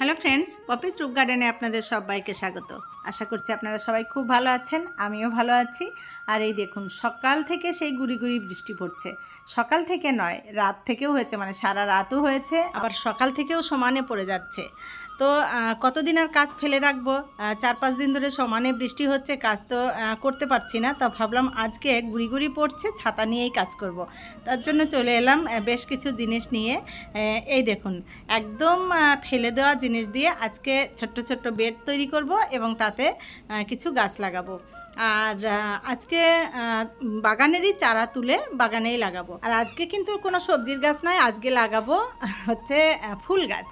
Hello friends Poppy's রুপ গার্ডেনে আপনাদের সবাইকে স্বাগত। আশা করছি আপনারা সবাই খুব ভালো আছেন, আমিও ভালো আছি। আর এই দেখুন, সকাল থেকে সেই গুড়ি গুড়ি বৃষ্টি পড়ছে। সকাল থেকে নয়, রাত থেকেও হয়েছে মানে সারা রাতও হয়েছে, আবার সকাল থেকেও সমানে পড়ে যাচ্ছে। তো কতদিন আর কাজ ফেলে রাখব? চার পাঁচ দিন ধরে সমানে বৃষ্টি হচ্ছে, কাজ তো করতে পারছি না। তা ভাবলাম আজকে গুড়ি গুড়ি পড়ছে, ছাতা নিয়েই কাজ করব। তার জন্য চলে এলাম বেশ কিছু জিনিস নিয়ে। এই দেখুন, একদম ফেলে দেওয়া জিনিস দিয়ে আজকে ছোট্ট ছোট্ট বেড তৈরি করব এবং তাতে কিছু গাছ লাগাবো। আর আজকে বাগানেরই চারা তুলে বাগানেই লাগাবো। আর আজকে কিন্তু কোনো সবজির গাছ নয়, আজকে লাগাবো হচ্ছে ফুল গাছ।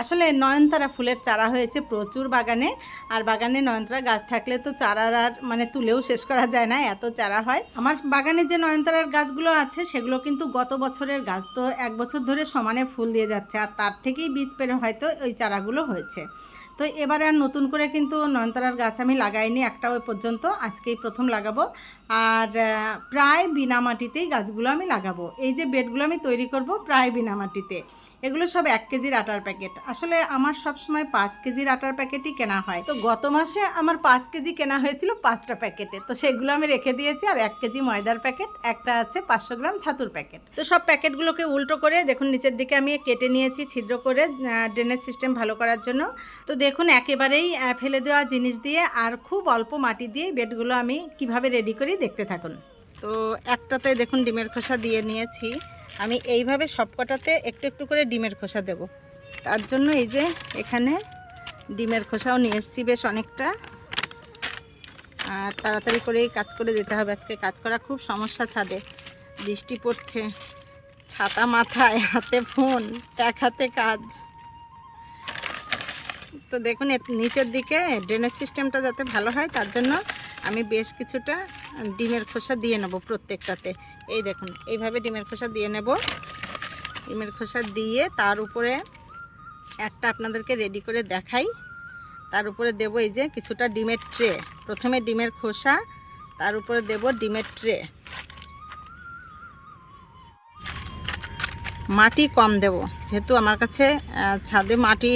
আসলে নয়নতারা ফুলের চারা হয়েছে প্রচুর বাগানে, আর বাগানে নয়নতারা গাছ থাকলে তো চারার আর মানে তুলেও শেষ করা যায় না, এত চারা হয়। আমার বাগানে যে নয়নতারার গাছগুলো আছে, সেগুলো কিন্তু গত বছরের গাছ তো এক বছর ধরে সমানে ফুল দিয়ে যাচ্ছে, আর তার থেকেই বীজ পেরে হয়তো ওই চারাগুলো হয়েছে। তো এবারে আর নতুন করে কিন্তু নয়নতারার গাছ আমি লাগাইনি, একটা ওই পর্যন্ত, আজকেই প্রথম লাগাবো। আর প্রায় বিনা মাটিতেই গাছগুলো আমি লাগাবো। এই যে বেডগুলো আমি তৈরি করব প্রায় বিনা মাটিতে। এগুলো সব এক কেজির আটার প্যাকেট। আসলে আমার সব সময় পাঁচ কেজির আটার প্যাকেটই কেনা হয়। তো গত মাসে আমার পাঁচ কেজি কেনা হয়েছিল পাঁচটা প্যাকেটে। তো সেগুলো আমি রেখে দিয়েছি আর এক কেজি ময়দার প্যাকেট, একটা আছে পাঁচশো গ্রাম ছাতুর প্যাকেট। তো সব প্যাকেটগুলোকে উল্টো করে দেখুন নিচের দিকে আমি কেটে নিয়েছি ছিদ্র করে ড্রেনেজ সিস্টেম ভালো করার জন্য। তো দেখুন একেবারেই ফেলে দেওয়া জিনিস দিয়ে আর খুব অল্প মাটি দিয়ে বেডগুলো আমি কীভাবে রেডি করি দেখতে থাকুন। তো একটাতে দেখুন ডিমের খোসা দিয়ে নিয়েছি। আমি এইভাবে সবকটাতে একটু একটু করে ডিমের খোসা দেব। তার জন্য এই যে এখানে ডিমের খোসাও নিয়ে এসেছি বেশ অনেকটা। আর তাড়াতাড়ি করেই কাজ করে যেতে হবে। আজকে কাজ করা খুব সমস্যা ছাদে। বৃষ্টি পড়ছে, ছাতা মাথায়, হাতে ফোন, এক হাতে কাজ। তো দেখুন নিচের দিকে ড্রেনেজ সিস্টেমটা যাতে ভালো হয়, তার জন্য আমি বেশ কিছুটা ডিমের খোসা দিয়ে নেব প্রত্যেকটাতে। এই দেখুন, এইভাবে ডিমের খোসা দিয়ে নেব। ডিমের খোসা দিয়ে তার উপরে একটা আপনাদেরকে রেডি করে দেখাই। তার উপরে দেব এই যে কিছুটা ডিমের ট্রে। প্রথমে ডিমের খোসা, তার উপরে দেব ডিমের ট্রে। মাটি কম দেব, যেহেতু আমার কাছে ছাদে মাটি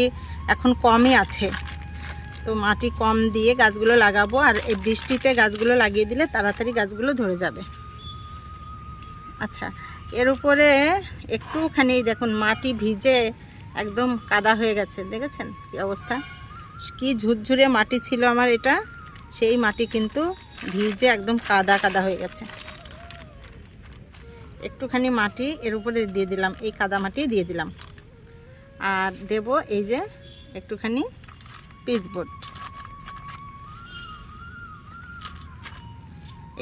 এখন কমই আছে। তো মাটি কম দিয়ে গাছগুলো লাগাবো আর এই বৃষ্টিতে গাছগুলো লাগিয়ে দিলে তাড়াতাড়ি গাছগুলো ধরে যাবে। আচ্ছা এর উপরে একটুখানি দেখুন, মাটি ভিজে একদম কাদা হয়ে গেছে, দেখেছেন কি অবস্থা? কি ঝুরঝুরে মাটি ছিল আমার এটা, সেই মাটি কিন্তু ভিজে একদম কাদা কাদা হয়ে গেছে। একটুখানি মাটি এর উপরে দিয়ে দিলাম, এই কাদা মাটি দিয়ে দিলাম। আর দেব এই যে একটুখানি পিচবোর্ড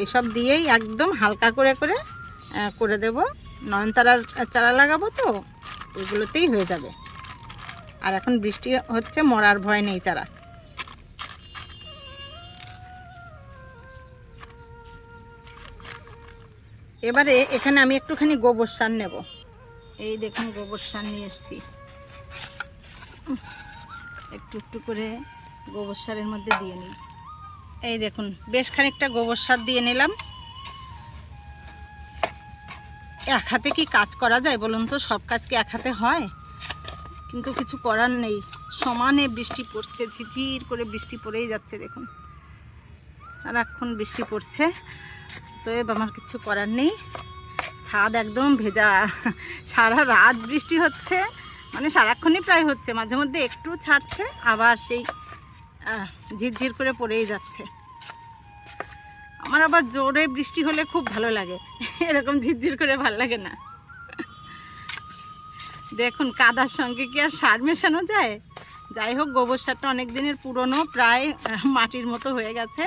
এইসব দিয়েই একদম হালকা করে করে করে দেব। নয়নতারার চারা লাগাবো তো, এগুলোতেই হয়ে যাবে। আর এখন বৃষ্টি হচ্ছে, মরার ভয় নেই চারা। এবারে এখানে আমি একটুখানি গোবর সার নেব। এই দেখুন, গোবর সার নিয়ে এসেছি। একটু একটু করে গোবর সারের মধ্যে দিয়ে নিই। এই দেখুন, বেশ খানিকটা গোবর সার দিয়ে নিলাম। এক হাতে কি কাজ করা যায় বলুন তো? সব কাজ কি এক হাতে হয়? কিন্তু কিছু করার নেই। সমানে বৃষ্টি পড়ছে, ঝিঝির করে বৃষ্টি পড়েই যাচ্ছে, দেখুন। সারাক্ষণ বৃষ্টি পড়ছে তো আমার কিছু করার নেই। ছাদ একদম ভেজা। সারা রাত বৃষ্টি হচ্ছে। মানে সারাক্ষণই প্রায় হচ্ছে, মাঝে মধ্যে একটু ছাড়ছে, আবার সেই ঝিরঝির করে পড়েই যাচ্ছে। আমার আবার জোরে বৃষ্টি হলে খুব ভালো লাগে, এরকম ঝিরঝির করে ভালো লাগে না। দেখুন, কাদার সঙ্গে কি আর সার মেশানো যায়? যাই হোক, গোবর সারটা অনেক দিনের পুরনো, প্রায় মাটির মতো হয়ে গেছে।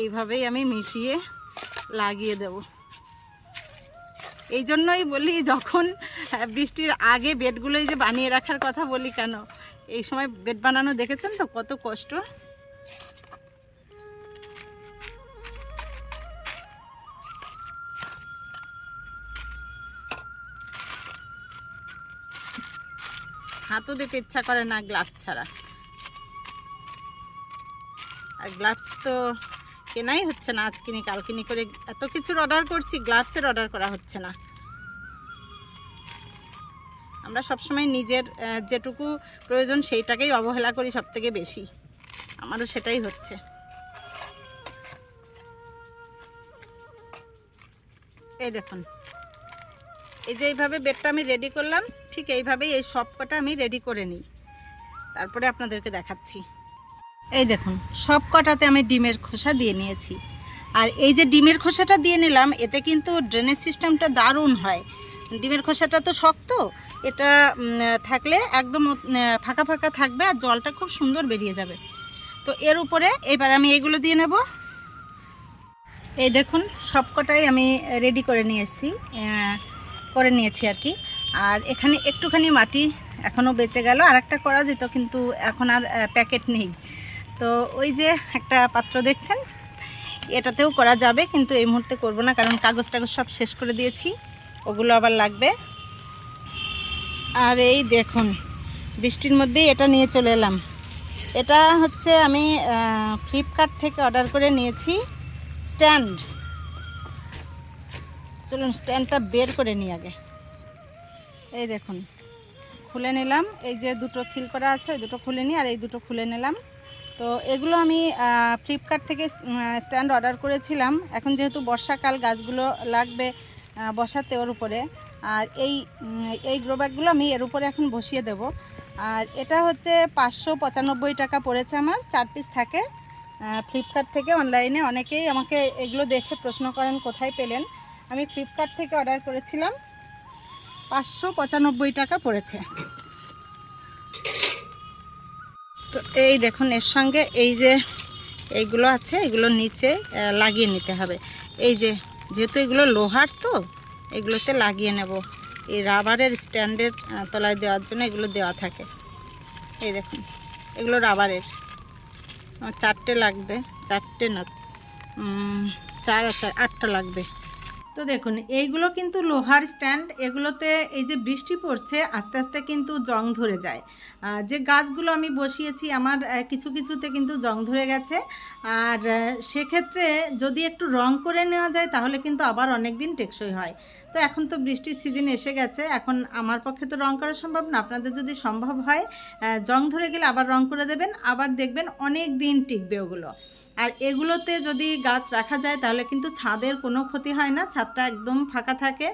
এইভাবেই আমি মিশিয়ে লাগিয়ে দেব। এই জন্যই বলি যখন বৃষ্টির আগে বেডগুলোই যে বানিয়ে রাখার কথা বলি কেন? এই সময় বেড বানানো দেখেছেন তো? কত কষ্ট। হাতও দিতে ইচ্ছা করে না গ্লাভস ছাড়া। আর গ্লাভস তো কেনাই হচ্ছে না আজ কিনি কাল কিনি করে এত কিছুর অর্ডার করছি গ্লাভসের অর্ডার করা হচ্ছে না। আমরা সবসময় নিজের যেটুকু প্রয়োজন সেইটাকেই অবহেলা করি সব থেকে বেশি। আমারও সেটাই হচ্ছে। এই দেখুন। এই যে এইভাবে বেডটা আমি রেডি করলাম, ঠিক এইভাবেই এই সব কটা আমি রেডি করে নিই। তারপরে আপনাদেরকে দেখাচ্ছি। এই দেখুন, সব কটাতে আমি ডিমের খোসা দিয়ে নিয়েছি। আর এই যে ডিমের খোসাটা দিয়ে নিলাম, এতে কিন্তু ড্রেনেজ সিস্টেমটা দারুণ হয়। ডিমের খোসাটা তো শক্ত, এটা থাকলে একদম ফাঁকা ফাঁকা থাকবে আর জলটা খুব সুন্দর বেরিয়ে যাবে। তো এর উপরে এবার আমি এগুলো দিয়ে নেব। এই দেখুন, সব কটাই আমি রেডি করে নিয়ে এসেছি করে নিয়েছি আর কি। আর এখানে একটুখানি মাটি এখনও বেঁচে গেল আর একটা করা যেত, কিন্তু এখন আর প্যাকেট নেই। তো ওই যে একটা পাত্র দেখছেন? এটাতেও করা যাবে, কিন্তু এই মুহূর্তে করব না, কারণ কাগজ টাগজ সব শেষ করে দিয়েছি। ওগুলো আবার লাগবে। আর এই দেখুন, বৃষ্টির মধ্যেই এটা নিয়ে চলে এলাম। এটা হচ্ছে আমি ফ্লিপকার্ট থেকে অর্ডার করে নিয়েছি স্ট্যান্ড চলুন স্ট্যান্ডটা বের করে নিই আগে। এই দেখুন, খুলে নিলাম। এই যে দুটো ছিল করা আছে, ওই দুটো খুলে নিই, আর এই দুটো খুলে নিলাম। তো এগুলো আমি ফ্লিপকার্ট থেকে স্ট্যান্ড অর্ডার করেছিলাম। এখন যেহেতু বর্ষাকাল, গাছগুলো লাগবে বসাতে ওর উপরে। আর এই এই গ্রো ব্যাগগুলো আমি এর উপরে এখন বসিয়ে দেব। আর এটা হচ্ছে পাঁচশো পঁচানব্বই টাকা পড়েছে আমার, চার পিস থাকে। ফ্লিপকার্ট থেকে অনলাইনে অনেকেই আমাকে এগুলো দেখে প্রশ্ন করেন, কোথায় পেলেন? আমি ফ্লিপকার্ট থেকে অর্ডার করেছিলাম, পাঁচশো পঁচানব্বই টাকা পড়েছে। তো এই দেখুন, এর সঙ্গে এই যে এইগুলো আছে, এগুলো নিচে লাগিয়ে নিতে হবে। এই যে, যেহেতু এগুলো লোহার তো, এগুলোতে লাগিয়ে নেব। এই রাবারের স্ট্যান্ডের তলায় দেওয়ার জন্য এগুলো দেওয়া থাকে। এই দেখুন, এগুলো রাবারের। চারটে লাগবে, চারটে না চার চার, আটটা লাগবে। তো দেখুন, এইগুলো কিন্তু লোহার স্ট্যান্ড, এগুলোতে এই যে বৃষ্টি পড়ছে, আস্তে আস্তে কিন্তু জং ধরে যায়। যে গাছগুলো আমি বসিয়েছি, আমার কিছু কিছুতে কিন্তু জং ধরে গেছে। আর সেক্ষেত্রে যদি একটু রং করে নেওয়া যায়, তাহলে কিন্তু আবার অনেক দিন টেকসই হয়। তো এখন তো বৃষ্টির সিজন এসে গেছে, এখন আমার পক্ষে তো রং করা সম্ভব না। আপনাদের যদি সম্ভব হয় জং ধরে গেলে আবার রং করে দেবেন, আবার দেখবেন অনেক দিন টিকবে ওগুলো। আর এগুলোতে যদি গাছ রাখা যায় তাহলে কিন্তু ছাদের কোনো ক্ষতি হয় না ছাদটা একদম ফাঁকা থাকে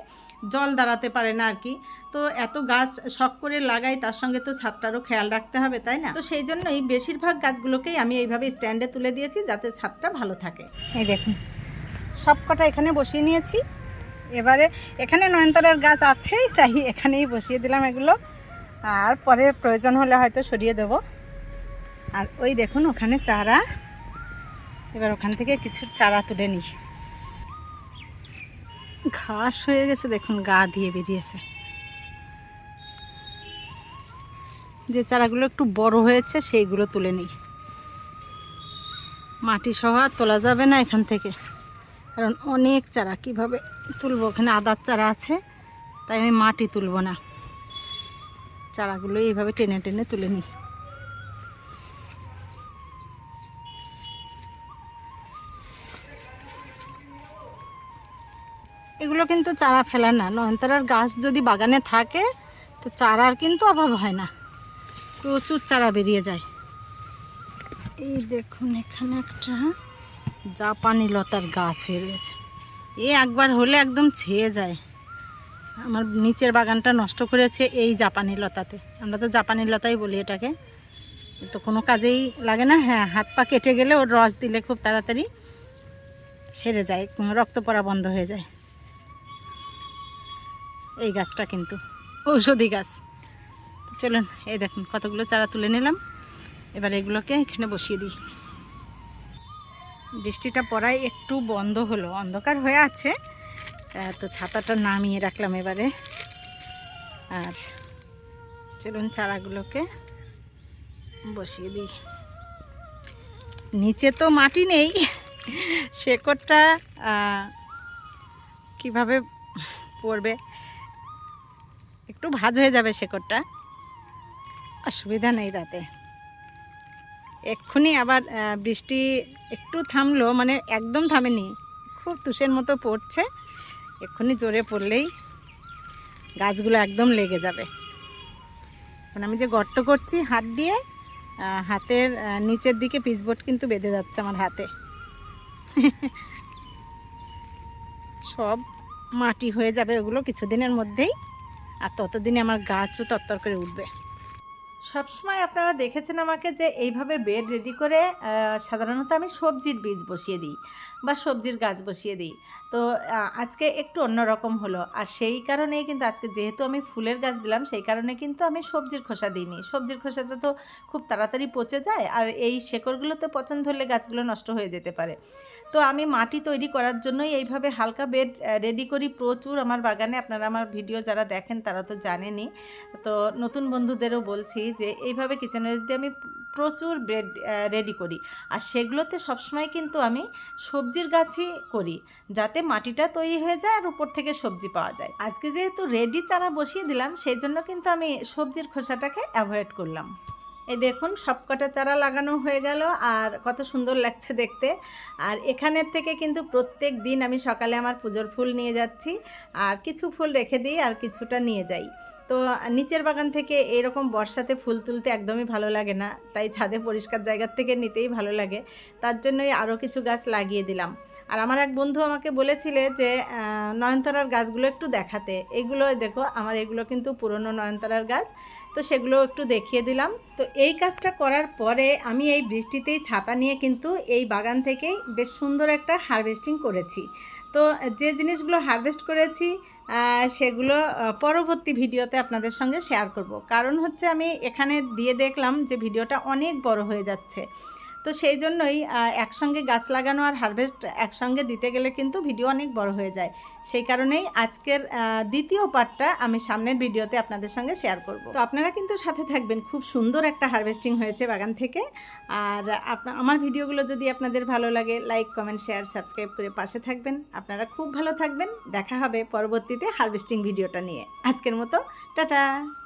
জল দাঁড়াতে পারে না আর কি। তো এত গাছ শখ করে লাগাই তার সঙ্গে তো ছাদটারও খেয়াল রাখতে হবে তাই না? তো সেই জন্যই বেশিরভাগ গাছগুলোকেই আমি এইভাবে স্ট্যান্ডে তুলে দিয়েছি যাতে ছাদটা ভালো থাকে। এই দেখুন সব কটা এখানে বসিয়ে নিয়েছি। এবারে এখানে নয়নতারার গাছ আছেই তাই এখানেই বসিয়ে দিলাম এগুলো। আর পরে প্রয়োজন হলে হয়তো সরিয়ে দেব। আর ওই দেখুন ওখানে চারা। এবার ওখান থেকে কিছু চারা তুলে নিই। ঘাস হয়ে গেছে, দেখুন, গা দিয়ে বেরিয়েছে। যে চারাগুলো একটু বড় হয়েছে, সেইগুলো তুলে নিই। মাটি সহ তোলা যাবে না এখান থেকে। কারণ অনেক চারা, কীভাবে তুলবো? ওখানে আদার চারা আছে, তাই আমি মাটি তুলব না। চারাগুলো এইভাবে টেনে টেনে তুলে নিই। এগুলো কিন্তু চারা ফেলা না। নয়নতারার গাছ যদি বাগানে থাকে, তো চারার কিন্তু অভাব হয় না। প্রচুর চারা বেরিয়ে যায়। এই দেখুন, এখানে একটা জাপানি লতার গাছ হয়ে রয়েছে। এ একবার হলে একদম ছেয়ে যায়। আমার নিচের বাগানটা নষ্ট করেছে এই জাপানি লতাতে। আমরা তো জাপানি লতাই বলি এটাকে। তো কোনো কাজেই লাগে না। হ্যাঁ হাত পা কেটে গেলে ওর রস দিলে খুব তাড়াতাড়ি সেরে যায় রক্ত পড়া বন্ধ হয়ে যায়। এই গাছটা কিন্তু, ঔষধি গাছ। চলুন, এই দেখুন কতগুলো চারা তুলে নিলাম। এবার এগুলোকে এখানে বসিয়ে দিই। বৃষ্টিটা পড়ায় একটু বন্ধ হলো, অন্ধকার হয়ে আছে। তো ছাতাটা নামিয়ে রাখলাম এবারে। আর চলুন চারাগুলোকে বসিয়ে দিই। নিচে তো মাটি নেই। শেকড়টা কীভাবে পড়বে? একটু ভাজ হয়ে যাবে শেকড়টা। অসুবিধা নেই তাতে। এক্ষুনি আবার বৃষ্টি একটু থামলো মানে একদম থামেনি, খুব তুষের মতো পড়ছে। এক্ষুনি জোরে পড়লেই গাছগুলো একদম লেগে যাবে। এখন আমি যে গর্ত করছি হাত দিয়ে হাতের নিচের দিকে পিসবোর্ড কিন্তু বেঁধে যাচ্ছে আমার হাতে। সব মাটি হয়ে যাবে ওগুলো কিছুদিনের মধ্যেই। আর ততদিনে আমার গাছও তরতর করে উঠবে। সবসময় আপনারা দেখেছেন আমাকে যে এইভাবে বেড রেডি করে সাধারণত আমি সবজির বীজ বসিয়ে দিই বা সবজির গাছ বসিয়ে দিই। তো আজকে একটু অন্যরকম হলো। আর সেই কারণেই কিন্তু আজকে যেহেতু আমি ফুলের গাছ দিলাম, সেই কারণে কিন্তু আমি সবজির খোসা দিইনি। সবজির খোসাটা তো খুব তাড়াতাড়ি পচে যায় আর এই শেকড়গুলোতে পচন ধরলে গাছগুলো নষ্ট হয়ে যেতে পারে। তো আমি মাটি তৈরি করার জন্যই এইভাবে হালকা বেড রেডি করি। প্রচুর আমার বাগানে, আপনারা আমার ভিডিও যারা দেখেন তারা তো জানেনই। তো নতুন বন্ধুদেরও বলছি যে এইভাবে কিচেন ওয়েস্ট দিয়ে আমি প্রচুর ব্রেড রেডি করি। আর সেগুলোতে সবসময় কিন্তু আমি সবজির গাছই করি, যাতে মাটিটা তৈরি হয়ে যায় আর উপর থেকে সবজি পাওয়া যায়। আজকে যেহেতু রেডি চারা বসিয়ে দিলাম, সেই জন্য কিন্তু আমি সবজির খোসাটাকে অ্যাভয়েড করলাম। এই দেখুন, সবকটা চারা লাগানো হয়ে গেল, আর কত সুন্দর লাগছে দেখতে। আর এখানের থেকে কিন্তু প্রত্যেক দিন আমি সকালে আমার পুজোর ফুল নিয়ে যাচ্ছি, আর কিছু ফুল রেখে দিই আর কিছুটা নিয়ে যাই। তো নিচের বাগান থেকে এরকম বর্ষাতে ফুল তুলতে একদমই ভালো লাগে না। তাই ছাদে পরিষ্কার জায়গার থেকে নিতেই ভালো লাগে। তার জন্যই আরও কিছু গাছ লাগিয়ে দিলাম। আর আমার এক বন্ধু আমাকে বলেছিলে যে নয়নতারার গাছগুলো একটু দেখাতে। এগুলো দেখো, আমার এগুলো কিন্তু পুরনো নয়নতারার গাছ, তো সেগুলো একটু দেখিয়ে দিলাম। তো এই কাজটা করার পরে আমি এই বৃষ্টিতেই ছাতা নিয়ে কিন্তু এই বাগান থেকেই বেশ সুন্দর একটা হারভেস্টিং করেছি। তো যে জিনিসগুলো হারভেস্ট করেছি সেগুলো পরবর্তী ভিডিওতে আপনাদের সঙ্গে শেয়ার করব। কারণ হচ্ছে আমি এখানে দিয়ে দেখলাম যে ভিডিওটা অনেক বড় হয়ে যাচ্ছে। তো সেই জন্যই একসঙ্গে গাছ লাগানো আর হারভেস্ট একসঙ্গে দিতে গেলে কিন্তু ভিডিও অনেক বড় হয়ে যায়। সেই কারণেই আজকের দ্বিতীয় পার্টটা আমি সামনের ভিডিওতে আপনাদের সঙ্গে শেয়ার করব। তো আপনারা কিন্তু সাথে থাকবেন, খুব সুন্দর একটা হারভেস্টিং হয়েছে বাগান থেকে। আর আপনা- আমার ভিডিওগুলো যদি আপনাদের ভালো লাগে লাইক কমেন্ট শেয়ার সাবস্ক্রাইব করে পাশে থাকবেন। আপনারা খুব ভালো থাকবেন। দেখা হবে পরবর্তীতে হারভেস্টিং ভিডিওটা নিয়ে। আজকের মতো, টাটা!